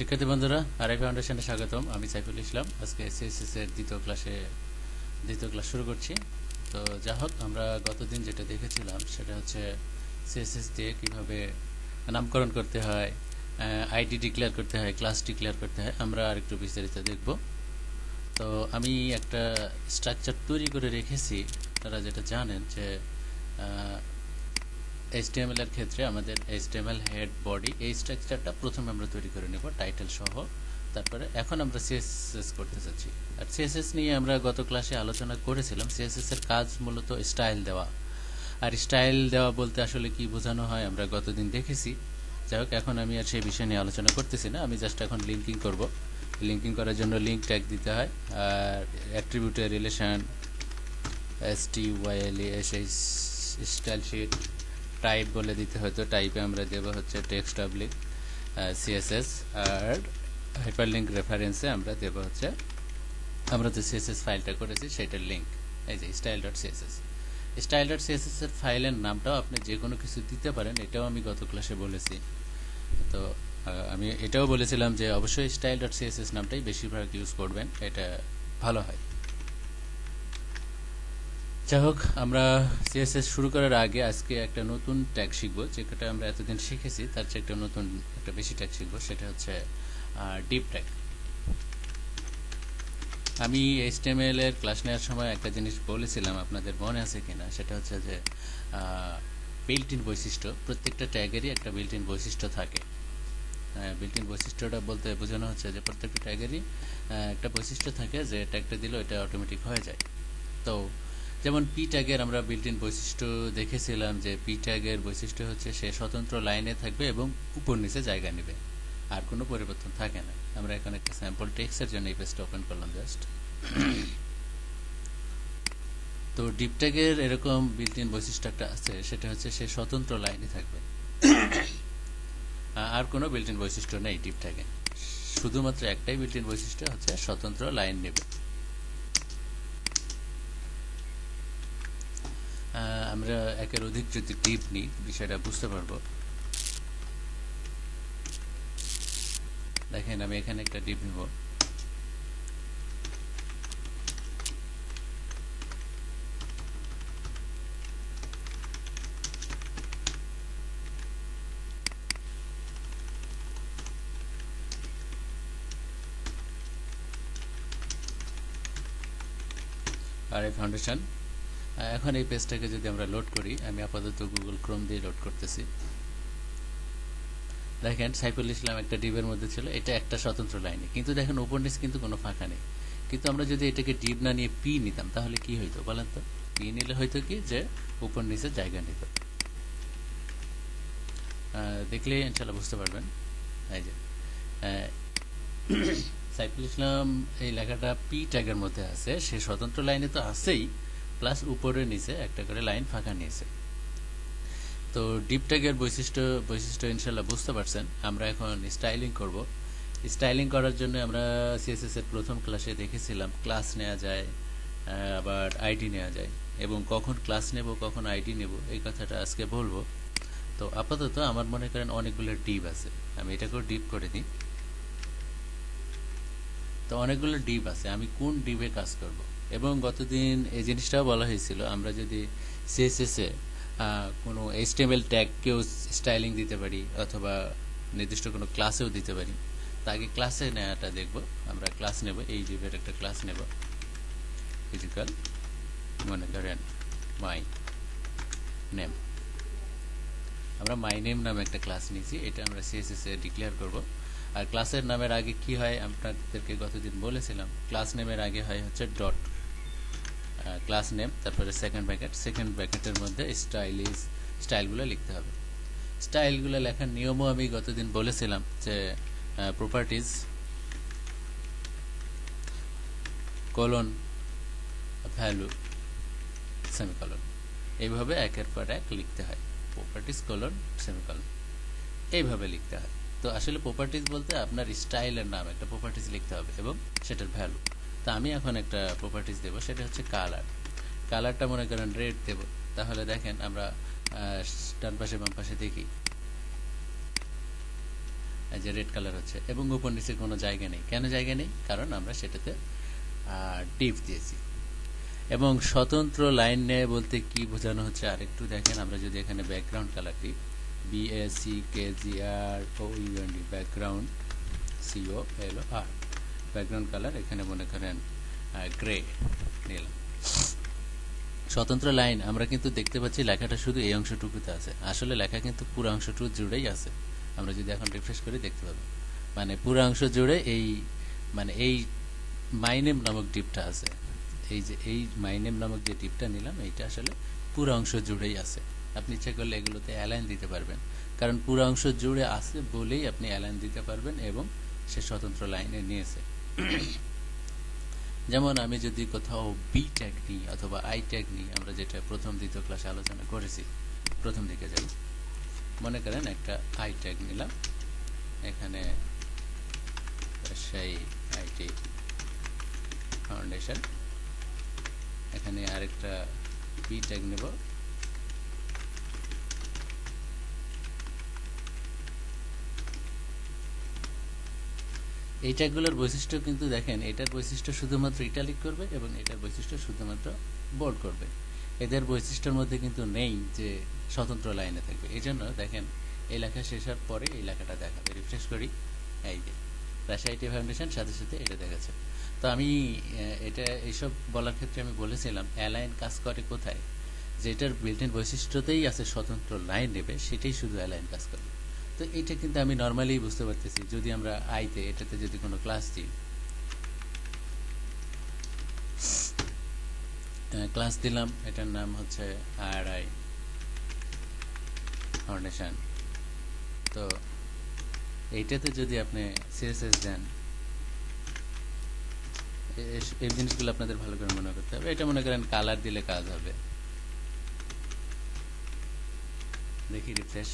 শিক্ষার্থী বন্ধুরা আরআই ফাউন্ডেশনে স্বাগতম। আমি সাইফুল ইসলাম। আজকে সিএসএস এর দ্বিতীয় ক্লাসে, দ্বিতীয় ক্লাস শুরু করছি। তো যা হোক, আমরা গতদিন যেটা দেখেছিলাম, সেটা হচ্ছে সিএসএস দিয়ে কীভাবে নামকরণ করতে হয় আইডি ডিক্লেয়ার করতে হয় ক্লাস ডিক্লেয়ার করতে হয়, আমরা আরেকটু বিস্তারিত দেখব। তো আমি একটা স্ট্রাকচার তৈরি করে রেখেছি। তারা যেটা জানেন যে এইচটিএমএল এর ক্ষেত্রে আমাদের এইচটিএমএল হেড বডি এই স্ট্রাকচারটা প্রথমে আমরা তৈরি করে নেব টাইটেল সহ। তারপরে এখন আমরা সিএসএস করতে চাচ্ছি আর সিএসএস নিয়ে আমরা গত ক্লাসে আলোচনা করেছিলাম সিএসএস এর কাজ মূলত স্টাইল দেওয়া। আর স্টাইল দেওয়া বলতে আসলে কি বোঝানো হয় আমরা গতদিন দেখেছি। যাই হোক, এখন আমি আর সেই বিষয় নিয়ে আলোচনা করতেছি না, আমি জাস্ট এখন লিঙ্কিং করব। লিঙ্কিং করার জন্য লিঙ্ক ট্যাগ দিতে হয়। আর অ্যাট্রিবিউটের relation S T YL S style sheet type বলে দিতে হয়তো টাইপে আমরা দেব হচ্ছে টেক্সট পাবলিক সিএসএস আর হাইপারলিঙ্ক রেফারেন্সে আমরা দেব হচ্ছে, আমরা যে সিএসএস ফাইলটা করেছি সেটার লিঙ্ক এই যে style dot CSS style dot CSS এর ফাইলের নামটাও আপনি যে কোনো কিছু দিতে পারেন, এটাও আমি গত ক্লাসে বলেছি। তো আমি এটাও বলেছিলাম যে অবশ্যই স্টাইল ডট সিএসএস নামটাই বেশিরভাগ ইউজ করবেন, এটা ভালো হয়। যাই হোক আমরা সিএসএস শুরু করার আগে আজকে একটা নতুন ট্যাগ শিখব, যেটা আমরা এতদিন শিখেছি, তার চেয়ে একটা নতুন, একটা বেশি ট্যাগ শিখব, সেটা হচ্ছে ডিপ ট্যাগ আমি এইচটিএমএল এর ক্লাস নেওয়ার সময় একটা জিনিস বলেছিলাম, আপনাদের মনে আছে কিনা? সেটা হচ্ছে যে বিল্ট ইন বৈশিষ্ট্য, প্রত্যেকটা ট্যাগেরই একটা বিল্ট ইন বৈশিষ্ট্য থাকে। বিল্ট ইন বৈশিষ্ট্যটা বলতে বোঝানো হচ্ছে যে, প্রত্যেকটা ট্যাগেরই একটা বৈশিষ্ট্য থাকে যে ট্যাগটা দিলে এটা অটোমেটিক হয়ে যায়। তো যেমন পি ট্যাগের আমরা বিল্ট ইন বৈশিষ্ট্য দেখেছিলাম যে পি ট্যাগের বৈশিষ্ট্য হচ্ছে সে স্বতন্ত্র লাইনে থাকবে এবং উপর নিচে জায়গা নেবে। আর কোনো পরিবর্তন থাকে না। আমরা এখন একটা স্যাম্পল টেক্সের জন্য এই পেজটা ওপেন করলাম জাস্ট তো ডিপ ট্যাগের এরকম বিল্ট ইন বৈশিষ্ট্য একটা আছে, সেটা হচ্ছে সে স্বতন্ত্র লাইনে থাকবে। আর কোনো বিল্ট ইন বৈশিষ্ট্য নেই ডিপ ট্যাগে শুধুমাত্র একটাই বিল্ট ইন বৈশিষ্ট্য হচ্ছে স্বতন্ত্র লাইন নেবে। আমরা একের অধিক যদি টিপ নিই, বিষয়টা বুঝতে পারব। দেখেন, আমি এখানে একটা ডিপ নিব। আর এই ফাউন্ডেশন এখন এই পেজটাকে যদি আমরা লোড করি, আমি আপাতত গুগল ক্রোম দিয়ে লোড করতেছি। দেখেন, সাইফুল ইসলাম একটা ডিবের মধ্যে ছিল, এটা একটা স্বতন্ত্র লাইনে। কিন্তু দেখেন নিচ কিন্তু কোনো ফাঁকা নেই। কিন্তু আমরা যদি এটাকে ডিপ না নিয়ে পি নিতাম, তাহলে কি হইতো বলেন তো? পি নিলে হয়তো কি যে উপর নিচে জায়গা নিত। দেখলে ইনশাল্লাহ বুঝতে পারবেন। এই যে সাইফুল ইসলাম এই লেখাটা পি ট্যাগের মধ্যে আছে, সে স্বতন্ত্র লাইনে তো আছেই। প্লাস উপরে নিচে একটা করে লাইন ফাঁকা নিয়েছে। তো ডিপ ট্যাগের বৈশিষ্ট্য বৈশিষ্ট্য ইনশাল্লাহ বুঝতে পারছেন। আমরা এখন স্টাইলিং করব। স্টাইলিং করার জন্য আমরা সিএসএস এর প্রথম ক্লাসে দেখেছিলাম ক্লাস নেওয়া যায় আবার আইডি নেওয়া যায়। এবং কখন ক্লাস নেব, কখন আইডি নেব, এই কথাটা আজকে বলব। তো আপাতত আমার মনে করেন অনেকগুলো ডিপ আছে। আমি এটাকেও ডিপ করে দিই। তো অনেকগুলো ডিপ আছে। আমি কোন ডিপে কাজ করব? এবং গতদিন এই জিনিসটাও বলা হয়েছিল, আমরা যদি সিএসএস কোনো এইচটিএমএল ট্যাগকেও স্টাইলিং দিতে পারি অথবা নির্দিষ্ট কোনো ক্লাসেও দিতে পারি তা আগে ক্লাসে নেওয়াটা দেখব, আমরা ক্লাস নেব, এই ডিপের একটা ক্লাস নেব। ফিজিক্যাল মনে করেন মাই নেম আমরা মাই নেম নামে একটা ক্লাস নিয়েছি, এটা আমরা সিএসএস এ ডিক্লেয়ার করব। আর ক্লাসের নামের আগে কি হয়, আপনাদেরকে গতদিন বলেছিলাম ক্লাস নেমের আগে হয় হচ্ছে ডট ক্লাস নেম তারপরে সেকেন্ড ব্র্যাকেট সেকেন্ড ব্র্যাকেটের মধ্যে স্টাইলিশ স্টাইলগুলো লিখতে হবে। স্টাইলগুলো লেখার নিয়মও আমি গতদিন বলেছিলাম যে প্রপার্টিজ কলন ভ্যালু সেমিকলন এইভাবে একের পর এক লিখতে হয়। প্রপার্টিজ কলন সেমিকলন এইভাবে লিখতে হয়। তো আসলে প্রপার্টিজ বলতে আপনার স্টাইলের নাম, একটা প্রপার্টিজ লিখতে হবে এবং সেটার ভ্যালু আমি এখন একটা প্রপার্টিস দেব, সেটা হচ্ছে কালার কালারটা মনে করেন রেড দেব। তাহলে দেখেন আমরা ডান পাশে, বাম পাশে দেখি। যে রেড কালার হচ্ছে। এবং উপর নিচে কোনো জায়গা নেই। কেন জায়গা নেই? কারণ আমরা সেটাতে ডিপ দিয়েছি। এবং স্বতন্ত্র লাইন নেয় বলতে কি বোঝানো হচ্ছে আরেকটু দেখেন। আমরা যদি এখানে ব্যাকগ্রাউন্ড কালার দিই BAC K G R O UND background CO L R background colour এখানে মনে করেন গ্রে নিলাম স্বতন্ত্র লাইন আমরা কিন্তু দেখতে পাচ্ছি লেখাটা শুধু এই অংশটুকুতে আছে। আসলে লেখা কিন্তু পুরো অংশটুকু জুড়েই আছে। আমরা যদি এখন রিফ্রেশ করি, দেখতে পাবো। মানে পুরো অংশ জুড়ে এই মানে এই মাইনেম নামক ডিপটা আছে। এই যে, এই মাইনেম নামক যে ডিপটা নিলাম, এইটা আসলে পুরো অংশ জুড়েই আছে। আপনি ইচ্ছা করলে এগুলোতে অ্যালাইন দিতে পারবেন। কারণ পুরো অংশ জুড়ে আছে বলেই আপনি অ্যালাইন দিতে পারবেন এবং সে স্বতন্ত্র লাইনে নিয়েছে। যেমন আমি যদি কোথাও বি ট্যাগ নিই অথবা আই ট্যাগ নিই, আমরা যেটা প্রথম, দ্বিতীয় ক্লাসে আলোচনা করেছি, প্রথম দিকে যাই। মনে করেন একটা আই ট্যাগ নিলাম, এখানে সেই আইটি ফাউন্ডেশন এখানে আরেকটা বি ট্যাগ নেব এই ট্যাগগুলোর বৈশিষ্ট্য কিন্তু দেখেন, এটার বৈশিষ্ট্য শুধুমাত্র ইটালিক করবে এবং এটার বৈশিষ্ট্য শুধুমাত্র বোল্ড করবে। এদের বৈশিষ্ট্যের মধ্যে কিন্তু নেই যে স্বতন্ত্র লাইনে থাকবে। এই জন্য দেখেন, এই লেখা শেষ হওয়ার পরে এই লেখাটা দেখাবে। রিফ্রেশ করি। এই যে, রাশিয়াইটি ফাউন্ডেশন সাথে সাথে এটা দেখাচ্ছে। তো আমি এটা, এইসব বলার ক্ষেত্রে আমি বলেছিলাম, অ্যালাইন কাজ করে কোথায়? যেটার ইন বৈশিষ্ট্যতেই আছে স্বতন্ত্র লাইন নেবে, সেটাই শুধু অ্যালাইন কাজ করে। তো এটা কিন্তু আমি নর্মালি বুঝতে পারতেছি, যদি আমরা আইতে এটাতে যদি কোনো ক্লাস দিই। ক্লাস দিলাম, এটার নাম হচ্ছে আর আই ফাউন্ডেশন তো এইটাতে যদি আপনি সিএসএস দেন এই জিনিসগুলো আপনাদের ভালো করে মনে করতে হবে। এটা মনে করেন কালার দিলে কাজ হবে। দেখি রিফ্রেশ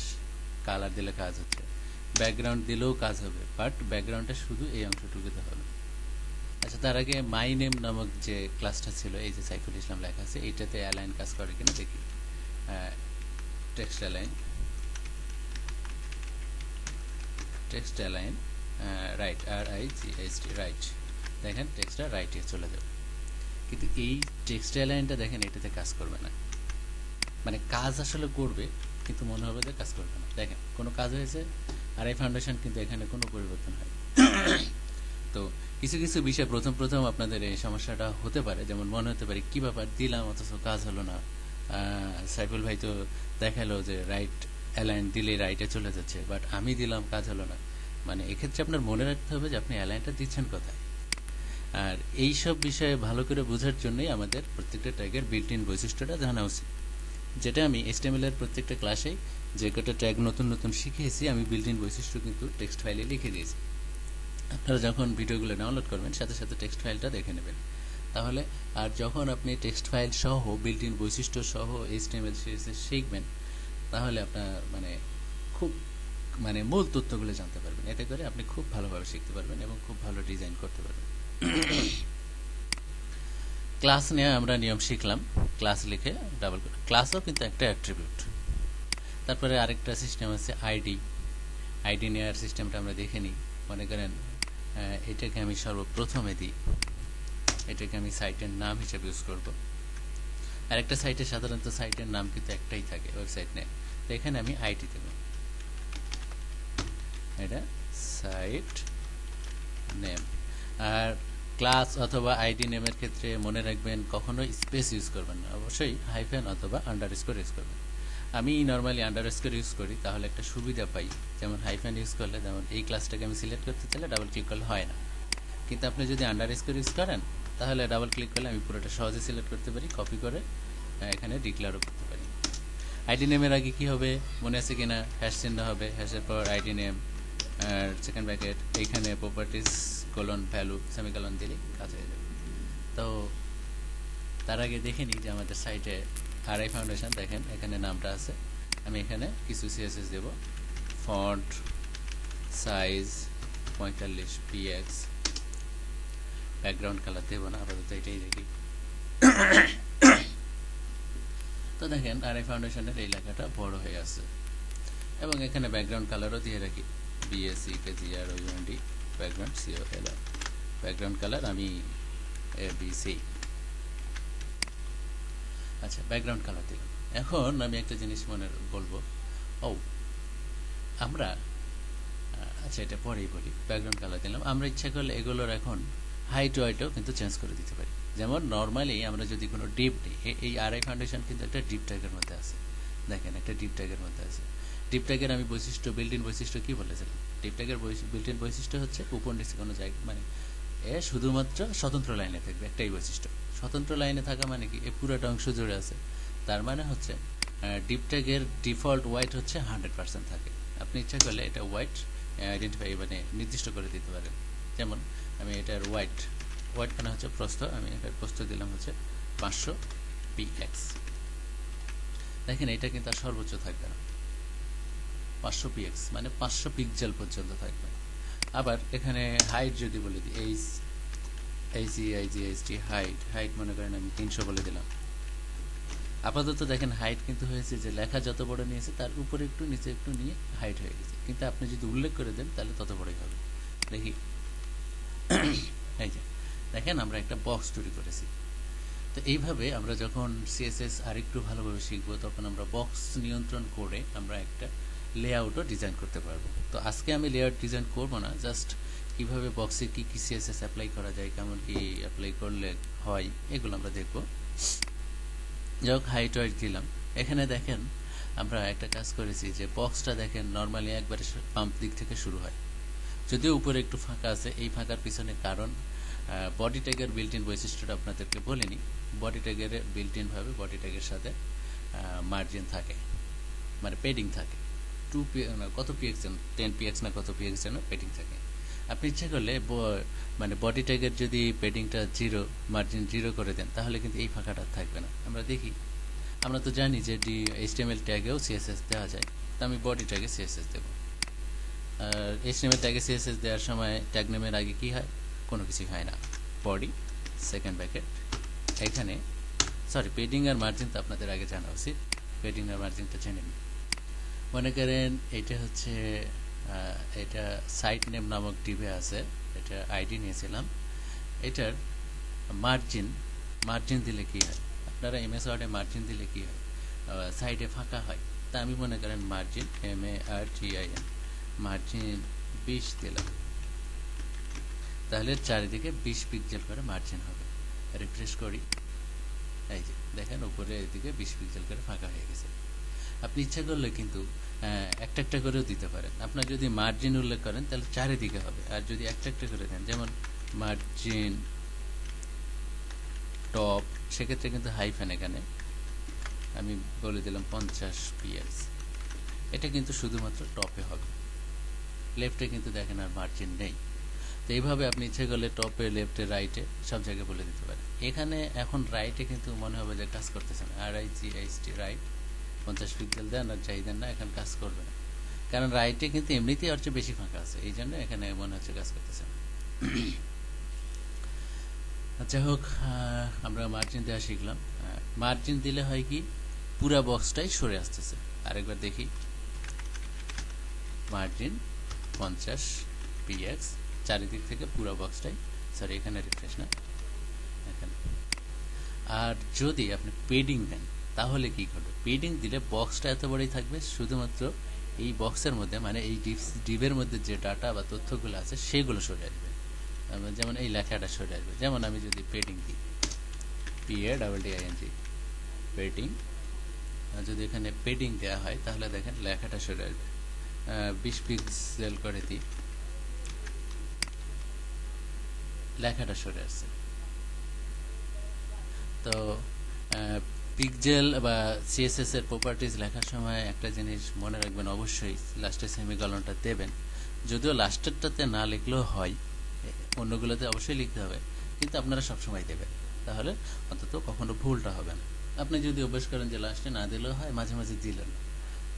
কালার দিলে কাজ হচ্ছে ব্যাকগ্রাউন্ড দিলেও কাজ হবে বাট ব্যাকগ্রাউন্ডটা শুধু এই অংশটুকুতে হবে। আচ্ছা তার আগে মাই নেম নামক যে ক্লাসটা ছিল, এই যে সাইফুল ইসলাম লেখা আছে, এইটাতে অ্যালাইন কাজ করে কিনা দেখি। Text align text align right R I G S T right দেখেন টেক্সটটা রাইটে চলে যাবে। কিন্তু এই টেক্সট অ্যালাইনটা দেখেন, এটাতে কাজ করবে না। মানে কাজ আসলে করবে কিন্তু মনে হবে যে কাজ করবে না। দেখেন, কোনো কাজ হয়েছে আর এই ফাউন্ডেশন কিন্তু এখানে কোনো পরিবর্তন হয় তো কিছু কিছু বিষয় প্রথম প্রথম আপনাদের এই সমস্যাটা হতে পারে, যেমন মনে হতে পারে, কি ব্যাপার দিলাম, অথচ কাজ হলো না। সাইফুল ভাই তো দেখাল যে রাইট অ্যালাইন দিলে রাইটে চলে যাচ্ছে বাট আমি দিলাম, কাজ হলো না। মানে এক্ষেত্রে আপনার মনে রাখতে হবে যে আপনি অ্যালাইনটা দিচ্ছেন কোথায়। আর এই সব বিষয়ে ভালো করে বোঝার জন্যই আমাদের প্রত্যেকটা ট্যাগের বিল্ট ইন বৈশিষ্ট্যটা জানা উচিত। যেটা আমি এসটিএমএল এর প্রত্যেকটা ক্লাসে যে কটা ট্যাগ নতুন নতুন শিখেছি, আমি বিল্ট ইন বৈশিষ্ট্য কিন্তু টেক্সট ফাইলে লিখে দিয়েছি। আপনারা যখন ভিডিওগুলো ডাউনলোড করবেন, সাথে সাথে টেক্সট ফাইলটা দেখে নেবেন। তাহলে আর যখন আপনি টেক্সট ফাইল সহ বিল্ট ইন বৈশিষ্ট্য সহ এইচটিএমএল সিরিজে শিখবেন, তাহলে আপনার মানে খুব মানে মূল তথ্যগুলো জানতে পারবেন। এতে করে আপনি খুব ভালোভাবে শিখতে পারবেন এবং খুব ভালো ডিজাইন করতে পারবেন। ক্লাস নিয়ে আমরা নিয়ম শিখলাম। ক্লাস লিখে ডাবল ক্লাসও কিন্তু একটা অ্যাট্রিবিউট তারপরে আরেকটা সিস্টেম আছে আইডি আইডি নেওয়ার সিস্টেমটা আমরা দেখে নিই। মনে করেন এটাকে আমি সর্বপ্রথমে দিই। এটাকে আমি সাইটের নাম হিসেবে ইউজ করব। আর একটা সাইটে সাধারণত সাইটের নাম কিন্তু একটাই থাকে ওয়েবসাইট নেই তো এখানে আমি আইডি দেব। এটা সাইট নেম আর ক্লাস অথবা আইডি নেমের ক্ষেত্রে মনে রাখবেন কখনোই স্পেস ইউজ করবেন না। অবশ্যই হাইফেন অথবা আন্ডার স্কোর ইউজ করবেন। আমি নর্মালি আন্ডার স্কোর ইউজ করি, তাহলে একটা সুবিধা পাই। যেমন হাইফেন ইউজ করলে যেমন এই ক্লাসটাকে আমি সিলেক্ট করতে চাইলে ডাবল ক্লিক করলে হয় না। কিন্তু আপনি যদি আন্ডার স্কোর ইউজ করেন, তাহলে ডাবল ক্লিক করলে আমি পুরোটা সহজে সিলেক্ট করতে পারি, কপি করে এখানে ডিক্লেয়ারও করতে পারি। আইডি নেমের আগে কি হবে? মনে আছে কিনা? হ্যাশ চিহ্ন হবে। হ্যাশের পর আইডি নেম, আর সেকেন্ড ব্র্যাকেট, এইখানে প্রপার্টিস কলন ভ্যালু সেমিকলন দিলেই কাজ হয়ে যাবে। তো তার আগে দেখে নিই যে আমাদের সাইটে আর আই ফাউন্ডেশন দেখেন, এখানে নামটা আছে। আমি এখানে কিছু সিএসএস দেব। ফন্ট সাইজ পঁয়তাল্লিশ পিএক্স ব্যাকগ্রাউন্ড কালার দেবো না, আপাতত এটাই দেখি। তো দেখেন আর আই ফাউন্ডেশনের এই লেখাটা বড় হয়ে আছে। এবং এখানে ব্যাকগ্রাউন্ড কালারও দিয়ে রাখি। BSC KGR OEND background CO L background colour আমি এ আচ্ছা ব্যাকগ্রাউন্ড কালার দিলাম। এখন আমি একটা জিনিস মনে বলব। ও, আমরা আচ্ছা এটা পরেই বলি ব্যাকগ্রাউন্ড কালার দিলাম। আমরা ইচ্ছা করলে এগুলোর এখন হাইট ওয়াইটও কিন্তু চেঞ্জ করে দিতে পারি। যেমন নর্মালি আমরা যদি কোনো ডিপ নিই এই আরআই ফাউন্ডেশন কিন্তু একটা ডিপ ট্যাগের মধ্যে আছে। দেখেন, একটা ডিপ ট্যাগের মধ্যে আছে। ডিপ ট্যাগের আমি বৈশিষ্ট্য বিল্ট ইন বৈশিষ্ট্য কি বলেছিলাম? ডিপ ট্যাগের বিল্ট ইন বৈশিষ্ট্য হচ্ছে নিচে কোনো জায়গা মানে এ শুধুমাত্র স্বতন্ত্র লাইনে থাকবে, একটাই বৈশিষ্ট্য। স্বতন্ত্র লাইনে থাকা মানে কি? এ পুরোটা অংশ জুড়ে আছে। তার মানে হচ্ছে ডিপ ট্যাগের ডিফল্ট হোয়াইট হচ্ছে হান্ড্রেড পার্সেন্ট থাকে। আপনি ইচ্ছা করলে এটা হোয়াইট আইডেন্টিফাই মানে নির্দিষ্ট করে দিতে পারেন। যেমন, আমি এটার হোয়াইট হোয়াইট মানে হচ্ছে প্রস্থ, আমি এটার প্রস্থ দিলাম হচ্ছে পাঁচশো পি এক্স দেখেন, এটা কিন্তু আর সর্বোচ্চ থাকবে না। পাঁচশো পিএক্স মানে পাঁচশো পিক্সেল পর্যন্ত থাকবে। আবার এখানে হাইট যদি বলে দিই এইচ এইচি আইজি এইচটি হাইট হাইট মনে করেন আমি তিনশো বলে দিলাম। আপাতত দেখেন হাইট কিন্তু হয়েছে যে লেখা যত বড় নিয়েছে, তার উপরে একটু, নিচে একটু নিয়ে হাইট হয়ে গেছে। কিন্তু আপনি যদি উল্লেখ করে দেন, তাহলে তত বড়ই হবে। দেখি। এই যে, দেখেন আমরা একটা বক্স তৈরি করেছি। তো এইভাবে আমরা যখন সিএসএস আরেকটু ভালোভাবে শিখব, তখন আমরা বক্স নিয়ন্ত্রণ করে আমরা একটা লেআউটও ডিজাইন করতে পারব। তো আজকে আমি লেআউট ডিজাইন করব না জাস্ট কীভাবে বক্সে কি কি সিএসএস অ্যাপ্লাই করা যায়, কেমন কি অ্যাপ্লাই করলে হয়, এগুলো আমরা দেখব। যাই হোক হাইট ওয়াইট দিলাম। এখানে দেখেন, আমরা একটা কাজ করেছি যে বক্সটা দেখেন নর্মালি একবারে পাম্প দিক থেকে শুরু হয়। যদিও উপরে একটু ফাঁকা আছে, এই ফাঁকার পিছনে কারণ বডি ট্যাগের বিল্ট ইন বৈশিষ্ট্যটা আপনাদেরকে বলিনি। বডি ট্যাগের বিল্ট ইন ভাবে বডি ট্যাগের সাথে মার্জিন থাকে মানে পেডিং থাকে। টু পি কত পিএক্স টেন পিএক্স না কত পিএক্স যেন পেডিং থাকে। আপনি ইচ্ছা করলে মানে বডি ট্যাগের যদি পেডিংটা জিরো মার্জিন জিরো করে দেন, তাহলে কিন্তু এই ফাঁকাটা থাকবে না। আমরা দেখি। আমরা তো জানি যে ডি এইচটিএমএল ট্যাগেও সিএসএস দেওয়া যায়। তো আমি বডি ট্যাগে সিএসএস দেবো। আর এইচটিএমএল ট্যাগে সিএসএস দেওয়ার সময় ট্যাগ নেমের আগে কি হয়? কোনো কিছুই হয় না। বডি সেকেন্ড ব্যাকেট এখানে সরি পেডিং আর মার্জিন তো আপনাদের আগে জানা উচিত। পেডিং আর মার্জিনটা জেনে নিন। মনে করেন এটা হচ্ছে এটা সাইট নেম নামক ডিবে আছে, এটা আইডি নিয়েছিলাম। এটার মার্জিন মার্জিন দিলে কি হয়? আপনারা এমএস ওয়ার্ডে মার্জিন দিলে কি হয়? সাইডে ফাঁকা হয়। তা আমি মনে করেন margin M A R G I N margin বিশ দিলাম। তাহলে চারিদিকে বিশ পিক্সেল করে মার্জিন হবে। রিফ্রেশ করি। এই যে, দেখেন উপরে এদিকে বিশ পিক্সেল করে ফাঁকা হয়ে গেছে। আপনি ইচ্ছা করলে কিন্তু একটা একটা করেও দিতে পারেন। আপনার যদি মার্জিন উল্লেখ করেন, তাহলে চারিদিকে হবে। আর যদি একটা একটা করে দেন, যেমন মার্জিন টপ সেক্ষেত্রে কিন্তু হাইফেন এখানে, আমি বলে দিলাম পঞ্চাশ পিএস এটা কিন্তু শুধুমাত্র টপে হবে। লেফটে কিন্তু দেখেন আর মার্জিন নেই। তো এইভাবে আপনি ইচ্ছে করলে টপে লেফটে রাইটে সব জায়গায় বলে দিতে পারেন। এখানে এখন রাইটে কিন্তু মনে হবে যে কাজ করতেছেন R I G H T right পঞ্চাশ পিক্সেল দেন আর যাই দেন না, এখন কাজ করবে না। কারণ রাইটে কিন্তু এমনিতেই চেয়ে বেশি ফাঁকা আছে, এই জন্য এখানে মনে হচ্ছে কাজ করতেছে আচ্ছা হোক আমরা মার্জিন দেওয়া শিখলাম। মার্জিন দিলে হয় কি, পুরা বক্সটাই সরে আসতেছে। আরেকবার দেখি। মার্জিন পঞ্চাশ পিএক্স চারিদিক থেকে পুরো বক্সটাই সরি এখানে রিফ্রেশ না, এখানে। আর যদি আপনি পেডিং দেন তাহলে কি ঘটবে পেডিং দিলে বক্সটা এত বড়ই থাকবে, শুধুমাত্র এই বক্সের মধ্যে মানে এই ডিবের মধ্যে যে ডাটা বা তথ্যগুলো আছে, সেগুলো সরে আসবে। যেমন এই লেখাটা সরে আসবে। যেমন আমি যদি পেডিং দিই P A double D ING padding যদি এখানে পেডিং দেওয়া হয়, তাহলে দেখেন লেখাটা সরে আসবে। বিশ পিক্সেল করে দিই, লেখাটা সরে আসছে। তো পিকজেল বা সিএসএস এর প্রপার্টিজ লেখার সময় একটা জিনিস মনে রাখবেন অবশ্যই লাস্টে সেমিকলনটা দেবেন। যদিও লাস্টেরটাতে না লিখলেও হয়, অন্যগুলোতে অবশ্যই লিখতে হবে, কিন্তু আপনারা সবসময় দেবেন। তাহলে অন্তত কখনো ভুলটা হবে না। আপনি যদি অভ্যাস করেন যে লাস্টে না দিলেও হয়, মাঝে মাঝে দিলেন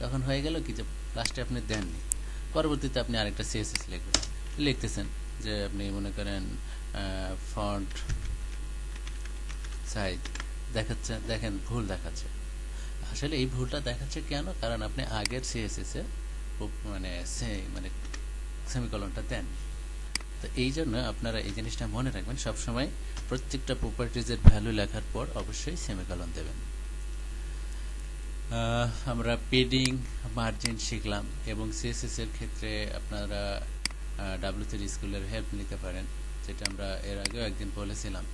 তখন হয়ে গেল কি যে লাস্টে আপনি দেননি। পরবর্তীতে আপনি আরেকটা সিএসএস লিখবেন। লিখতেছেন যে আপনি মনে করেন ফন্ট সাইজ দেখাচ্ছে, দেখেন, ভুল দেখাচ্ছে। আসলে এই ভুলটা দেখাচ্ছে কেন? কারণ আপনি আগের সিএসএস এ মানে মানে সেমিকলনটা দেন। তো এই জন্য আপনারা এই জিনিসটা মনে রাখবেন, সবসময় প্রত্যেকটা প্রপার্টিজের ভ্যালু লেখার পর অবশ্যই সেমিকলন দেবেন। আমরা পেডিং মার্জিন শিখলাম এবং সিএসএস এর ক্ষেত্রে আপনারা ডাব্লিউ স্কুলের হেল্প নিতে পারেন, যেটা আমরা এর আগেও একদিন বলেছিলাম,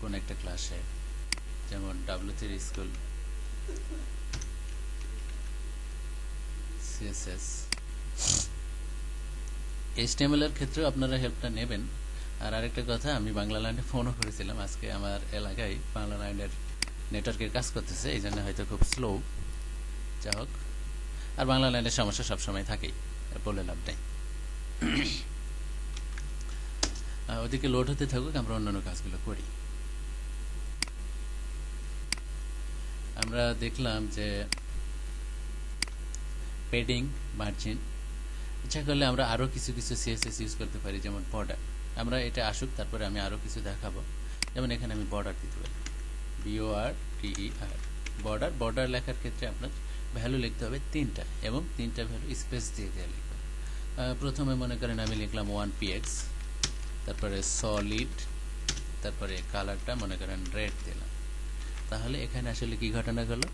কোন একটা ক্লাসে যেমন ডাব্লিউ স্কুল সিএসএস এইচটিএমএল এর ক্ষেত্রেও আপনারা হেল্পটা নেবেন। আর আরেকটা কথা, আমি বাংলা ল্যান্ডে ফোনও করেছিলাম, আজকে আমার এলাকায় বাংলা ল্যান্ডের নেটওয়ার্কের কাজ করতেছে, এই জন্য হয়তো খুব স্লো যা হোক, আর বাংলা ল্যান্ডের সমস্যা সবসময় থাকেই বলে লাভ নেই। ওদিকে লোড হতে থাকুক, আমরা অন্যান্য কাজগুলো করি। আমরা দেখলাম যে পেডিং মার্জিন ইচ্ছা করলে আমরা আরও কিছু কিছু সিএসএস ইউজ করতে পারি যেমন বর্ডার আমরা এটা আসুক তারপরে আমি আরও কিছু দেখাবো। যেমন এখানে আমি বর্ডার দিতে পারি। বিওআর টিই আর বর্ডার বর্ডার লেখার ক্ষেত্রে আপনার ভ্যালু লিখতে হবে তিনটা এবং তিনটা ভ্যালু স্পেস দিয়ে দেওয়া। আহ, প্রথমে মনে করেন আমি লিখলাম ওয়ান পিএক্স তারপরে সলিড তারপরে কালারটা মনে করেন রেড দিলাম। তাহলে এখানে আসলে কি ঘটনা হলো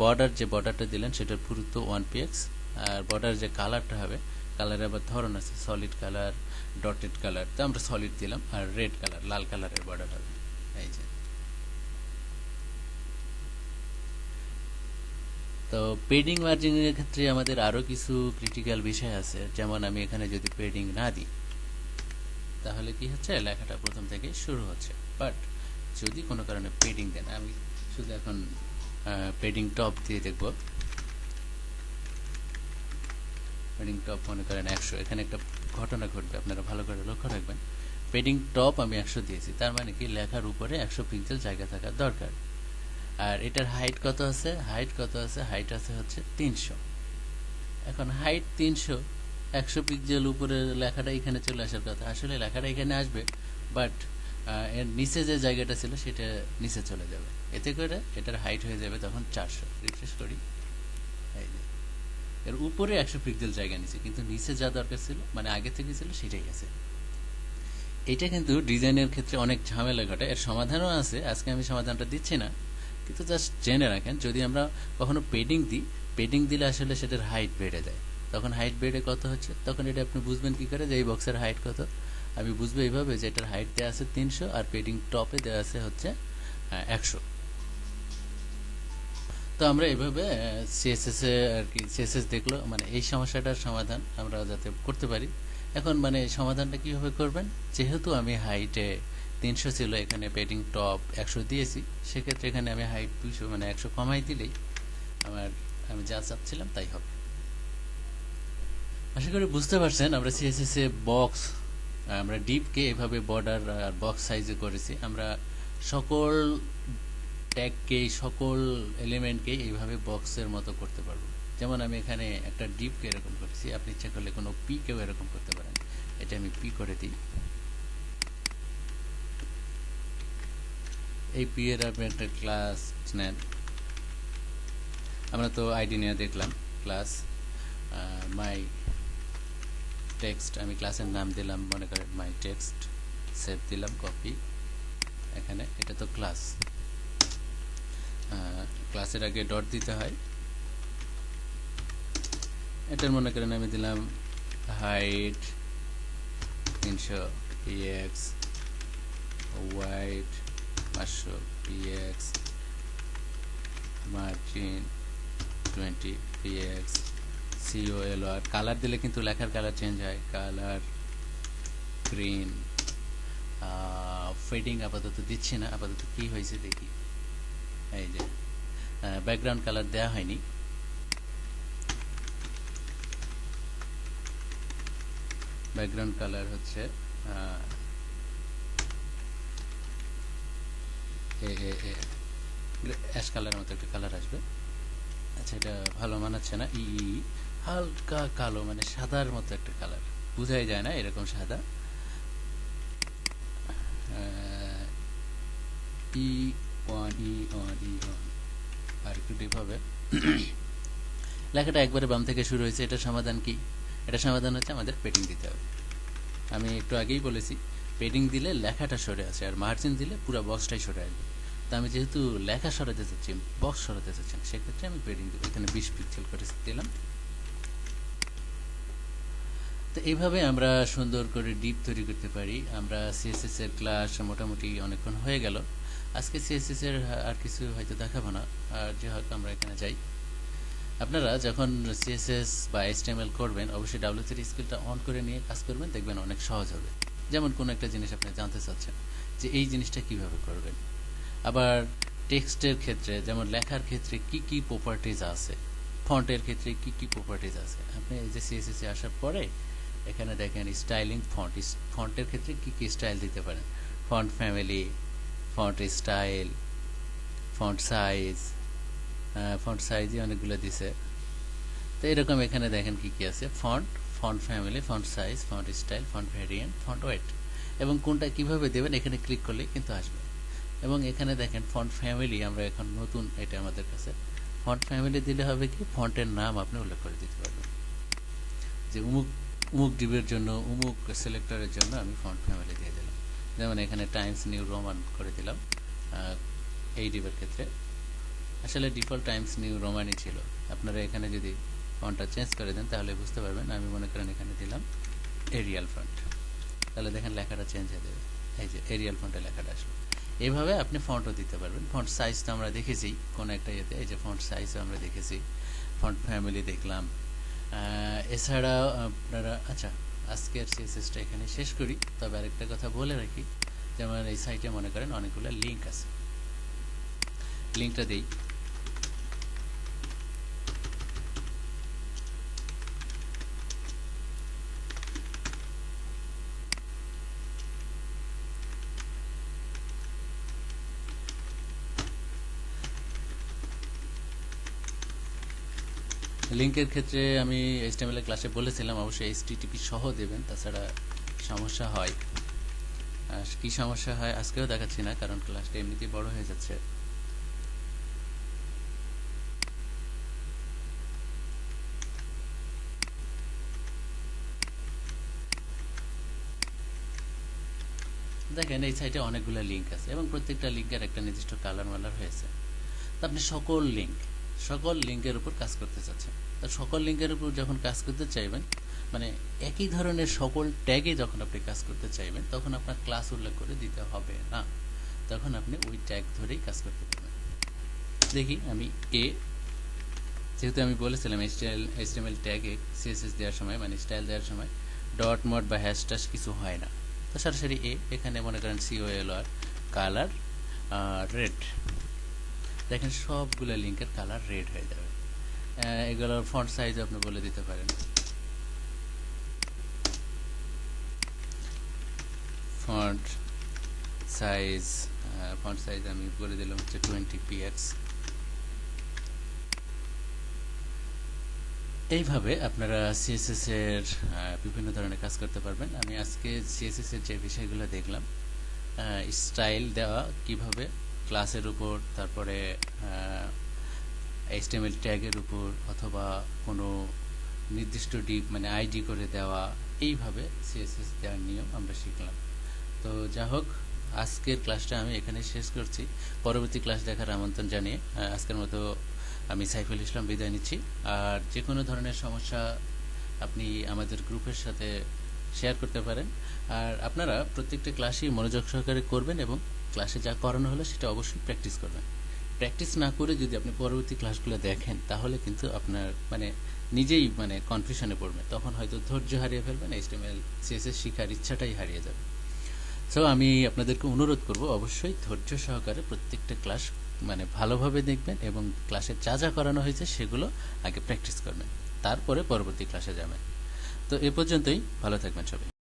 বর্ডার যে বর্ডারটা দিলেন, সেটার পুরুত্ব ওয়ান পিএক্স আর বর্ডার যে কালারটা হবে কালারের আবার ধরন আছে সলিড কালার ডটেড কালার তো আমরা সলিড দিলাম, আর রেড কালার লাল কালারের বর্ডার হবে। এই যে। তো পেডিং মার্জিনের ক্ষেত্রে আমাদের আরও কিছু ক্রিটিক্যাল বিষয় আছে, যেমন আমি এখানে যদি পেডিং না দিই, তাহলে কি হচ্ছে? লেখাটা প্রথম থেকে শুরু হচ্ছে। বাট যদি কোনো কারণে পেডিং দেন, আমি শুধু এখন পেডিং টপ দিয়ে দেখব। পেডিং টপ মনে করেন একশো। এখানে একটা ঘটনা ঘটবে, আপনারা ভালো করে লক্ষ্য রাখবেন। পেডিং টপ আমি একশো দিয়েছি, তার মানে কি? লেখার উপরে একশো পিক্সেল জায়গা থাকা দরকার। আর এটার হাইট কত আছে? হাইট কত আছে? হাইট আছে হচ্ছে তিনশো। এখন হাইট তিনশো, একশো পিক্সেল উপরে লেখাটা এখানে চলে আসার কথা। আসলে লেখাটা এখানে আসবে বাট এর নিচে যে জায়গাটা ছিল, সেটা নিচে চলে যাবে। এতে করে এটার হাইট হয়ে যাবে তখন চারশো। রিফ্রেশ করি। এর উপরে একশো পিক্সেল জায়গা নিচে, কিন্তু নিচে যা দরকার ছিল মানে আগে থেকে ছিল, সেটাই আছে। এটা কিন্তু ডিজাইনের ক্ষেত্রে অনেক ঝামেলা ঘটে। এর সমাধানও আছে। আজকে আমি সমাধানটা দিচ্ছি না, কিন্তু জাস্ট জেনে রাখেন, যদি আমরা কখনো পেডিং দিই পেডিং দিলে আসলে সেটার হাইট বেড়ে যায়। তখন হাইট বেড়ে কত হচ্ছে? তখন এটা আপনি বুঝবেন কি করে যে এই বক্সের হাইট কত? আমি বুঝব এইভাবে যে এটার হাইট দেওয়া আছে তিনশো আর পেডিং টপে দেওয়া আছে হচ্ছে একশো। তো আমরা এইভাবে সিএসএস এ আর কি সিএসএস দেখল মানে এই সমস্যাটার সমাধান আমরা যাতে করতে পারি। এখন মানে সমাধানটা কীভাবে করবেন? যেহেতু আমি হাইটে তিনশো ছিল, এখানে পেডিং টপ একশো দিয়েছি, সেক্ষেত্রে এখানে আমি হাইট দুইশো মানে একশো কমাই দিলেই আমার, আমি যা চাচ্ছিলাম তাই হবে। আশা করি বুঝতে পারছেন, আমরা সিএসএস এ বক্স আমরা ডিপকে এভাবে বর্ডার আর বক্স সাইজে করেছি। আমরা সকল ট্যাগকেই সকল এলিমেন্টকেই এইভাবে বক্সের মতো করতে পারব। যেমন আমি এখানে একটা ডিপকে এরকম করেছি, আপনি ইচ্ছা করলে কোনো পিকেও এরকম করতে পারেন। এটা আমি পি করে দিই। এই পি এর আপনি একটা ক্লাস নেন। আমরা তো আইডি নিয়ে দেখলাম ক্লাস মাই টেক্সট আমি ক্লাসের নাম দিলাম, মনে করেন মাই টেক্সট সেভ দিলাম কপি এখানে, এটা তো ক্লাস ক্লাসের আগে ডট দিতে হয়। এটার মনে করেন আমি দিলাম হাইট তিনশো পিএক্স হোয়াইট পাঁচশো PX margin twenty PX CO L R colour দিলে কিন্তু লেখার কালার চেঞ্জ হয়। কালার গ্রিন ফেডিং আপাতত দিচ্ছি না। আপাতত কি হয়েছে দেখি। এই যে ব্যাকগ্রাউন্ড কালার দেওয়া হয়নি। ব্যাকগ্রাউন্ড কালার হচ্ছে অ্যাশ কালার মতো একটা কালার আসবে। আচ্ছা এটা ভালো মানাচ্ছে না, ই হালকা কালো মানে সাদার মতো একটা কালার বুঝাই যায় না এরকম সাদা। ই লেখাটা একবারে বাম থেকে শুরু হয়েছে, এটা সমাধান কি? এটা সমাধান হচ্ছে আমাদের পেডিং দিতে হবে। আমি একটু আগেই বলেছি পেডিং দিলে লেখাটা সরে আসে আর মার্জিন দিলে পুরো বক্সটাই সরে আসবে। তো আমি যেহেতু লেখা সরাতে চাচ্ছি বক্স সরাতে চাচ্ছি সেক্ষেত্রে আমি পেডিং দেবো। এখানে বিশ পিক্সেল করে দিলাম। তো এইভাবে আমরা সুন্দর করে ডিপ তৈরি করতে পারি। আমরা সিএসএস এর ক্লাস মোটামুটি অনেকক্ষণ হয়ে গেল। আজকে সিএসএস এর আর কিছু হয়তো দেখাবো না। আর যে হোক আমরা এখানে যাই, আপনারা যখন সিএসএস বা এইচটিএমএল করবেন, অবশ্যই ডাব্লিউ থ্রি স্কিলটা অন করে নিয়ে কাজ করবেন, দেখবেন অনেক সহজ হবে। যেমন কোনো একটা জিনিস আপনি জানতে চাচ্ছেন যে এই জিনিসটা কীভাবে করবেন। আবার টেক্সটের ক্ষেত্রে, যেমন লেখার ক্ষেত্রে কি কি প্রপার্টিজ আছে? ফন্টের ক্ষেত্রে কি কি প্রপার্টিজ আছে? আপনি এই যে সিএসএস এ আসার পরে, এখানে দেখেন স্টাইলিং ফন্ট ফন্টের ক্ষেত্রে কি কি স্টাইল দিতে পারেন? Font family font style font size font সাইজই অনেকগুলো দিছে। তো এরকম এখানে দেখেন কি কি আছে? Font font family font size font style font variant font weight এবং কোনটা কীভাবে দেবেন এখানে ক্লিক করলেই কিন্তু আসবে। এবং এখানে দেখেন ফন্ট ফ্যামিলি আমরা এখন নতুন এটা আমাদের কাছে। ফন্ট ফ্যামিলি দিলে হবে কি? ফন্টের নাম আপনি উল্লেখ করে দিতে পারবেন। যে উমুক উমুক ডিবের জন্য, উমুক সিলেক্টরের জন্য আমি ফন্ট ফ্যামিলি দিয়ে দিলাম। যেমন এখানে টাইমস নিউ রোমান করে দিলাম এই ডিবের ক্ষেত্রে। আসলে ডিফল্ট টাইমস নিউ রোমানই ছিল। আপনারা এখানে যদি ফন্টটা চেঞ্জ করে দেন তাহলে বুঝতে পারবেন আমি মনে করেন এখানে দিলাম এরিয়াল ফন্ট তাহলে দেখেন লেখাটা চেঞ্জ হয়ে যাবে। এই যে এরিয়াল ফন্টে লেখাটা আসবে এইভাবে আপনি ফন্টও দিতে পারবেন। ফন্ট সাইজ তো আমরা দেখেছি কোনো একটা ইয়েতে এই যে ফন্ট সাইজও আমরা দেখেছি। ফন্ট ফ্যামিলি দেখলাম। আহ, এছাড়াও আপনারা আচ্ছা আজকের সিএসএসটা এখানে শেষ করি। তবে আরেকটা কথা বলে রাখি, যেমন এই সাইটে মনে করেন অনেকগুলো লিঙ্ক আছে। লিঙ্কটা দিই। লিঙ্কের ক্ষেত্রে আমি এইচটিএমএল ক্লাসে বলেছিলাম, অবশ্যই এইচটিটিপি সহ দেবেন, তাছাড়া সমস্যা হয়। কি সমস্যা হয়, আজকেও দেখাচ্ছি না, কারণ ক্লাসটা এমনিতেই বড় হয়ে যাচ্ছে। দেখেন, এই সাইটে অনেকগুলো লিঙ্ক আছে, এবং প্রত্যেকটা লিঙ্কের একটা নির্দিষ্ট কালার মালার হয়েছে। তো আপনি সকল লিঙ্ক সকল লিঙ্কের উপর কাজ করতে চাচ্ছেন তো সকল লিঙ্কের উপর যখন কাজ করতে চাইবেন মানে একই ধরনের সকল ট্যাগে যখন আপনি কাজ করতে চাইবেন, তখন আপনার ক্লাস উল্লেখ করে দিতে হবে না। তখন আপনি ওই ট্যাগ ধরেই কাজ করতে পারবেন। দেখি আমি এ যেহেতু আমি বলেছিলাম এইচটিএল এইচটিএমএল ট্যাগে সিএসএস দেওয়ার সময় মানে স্টাইল দেওয়ার সময় ডট মড বা হ্যাশট্যাশ কিছু হয় না। তো সরাসরি এ এখানে মনে করেন সিওএল আর কালার রেড দেখেন সবগুলো লিঙ্কের কালার রেড হয়ে যাবে। এগুলোর ফন্ট সাইজ আপনি বলে দিতে পারেন। ফন্ট সাইজ ফন্ট সাইজ আমি বলে দিলাম হচ্ছে টোয়েন্টি পিএক্স এইভাবে আপনারা সিএসএস এর বিভিন্ন ধরনের কাজ করতে পারবেন। আমি আজকে সিএসএস এর যে বিষয়গুলো দেখলাম স্টাইল দেওয়া কীভাবে ক্লাসের উপর, তারপরে এইচটিএমএল ট্যাগের উপর, অথবা কোনো নির্দিষ্ট ডিপ মানে আইডি করে দেওয়া, এইভাবে সিএসএস দেওয়ার নিয়ম আমরা শিখলাম। তো যা হোক, আজকের ক্লাসটা আমি এখানে শেষ করছি। পরবর্তী ক্লাস দেখার আমন্ত্রণ জানিয়ে আজকের মতো আমি সাইফুল ইসলাম বিদায় নিচ্ছি। আর যে কোনো ধরনের সমস্যা আপনি আমাদের গ্রুপের সাথে শেয়ার করতে পারেন। আর আপনারা প্রত্যেকটা ক্লাসই মনোযোগ সহকারে করবেন এবং ক্লাসে যা করানো হলো সেটা অবশ্যই প্র্যাকটিস করবেন। প্র্যাকটিস না করে যদি আপনি পরবর্তী ক্লাসগুলো দেখেন, তাহলে কিন্তু আপনার মানে নিজেই মানে কনফিউশনে পড়বেন। তখন হয়তো ধৈর্য হারিয়ে ফেলবেন এইচটিএমএল সিএসএস শেখার ইচ্ছাটাই হারিয়ে যাবে। সো আমি আপনাদেরকে অনুরোধ করব, অবশ্যই ধৈর্য সহকারে প্রত্যেকটা ক্লাস মানে ভালোভাবে দেখবেন এবং ক্লাসে যা যা করানো হয়েছে সেগুলো আগে প্র্যাকটিস করবেন। তারপরে পরবর্তী ক্লাসে যাবেন। তো এ পর্যন্তই, ভালো থাকবেন সবাই।